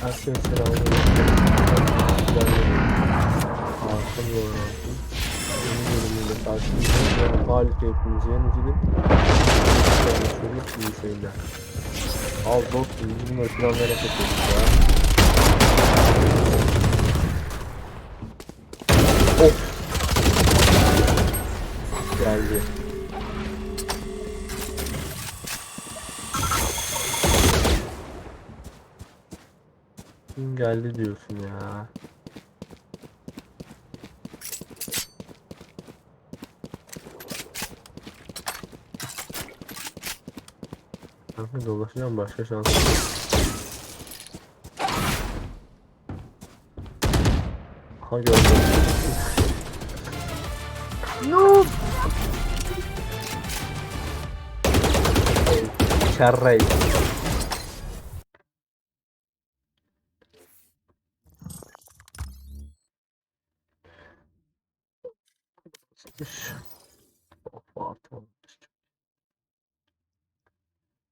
Herkese selamünaleyküm. Hakan Lorenzo. Yeni bölümüyle karşınızdayım. Halit hepiniz yenicilik. Konuşuyoruz. İyi şeyler. Al bizim ekran merak ediyoruz ya. Of. Geldi. Kim geldi diyorsun ya. Kanka dolaşacağım başka şans yok. Ha gördüm. Noob! Çerrey. Artık.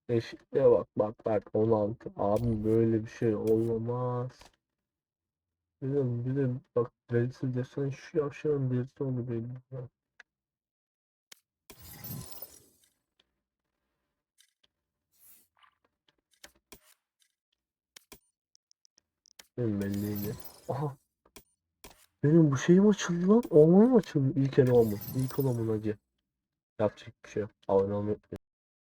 Eşitliğe bak bak bak 16 abi böyle bir şey de, bir de bak birisi desen şu yavşağın birisi onu belli. Benim belliydi. Aha. Benim bu şeyim açıldı lan. Olmam açıldı. İlk ele olmuş. İlk olamın acı. Yapacak bir şey yok. Abone olmayı.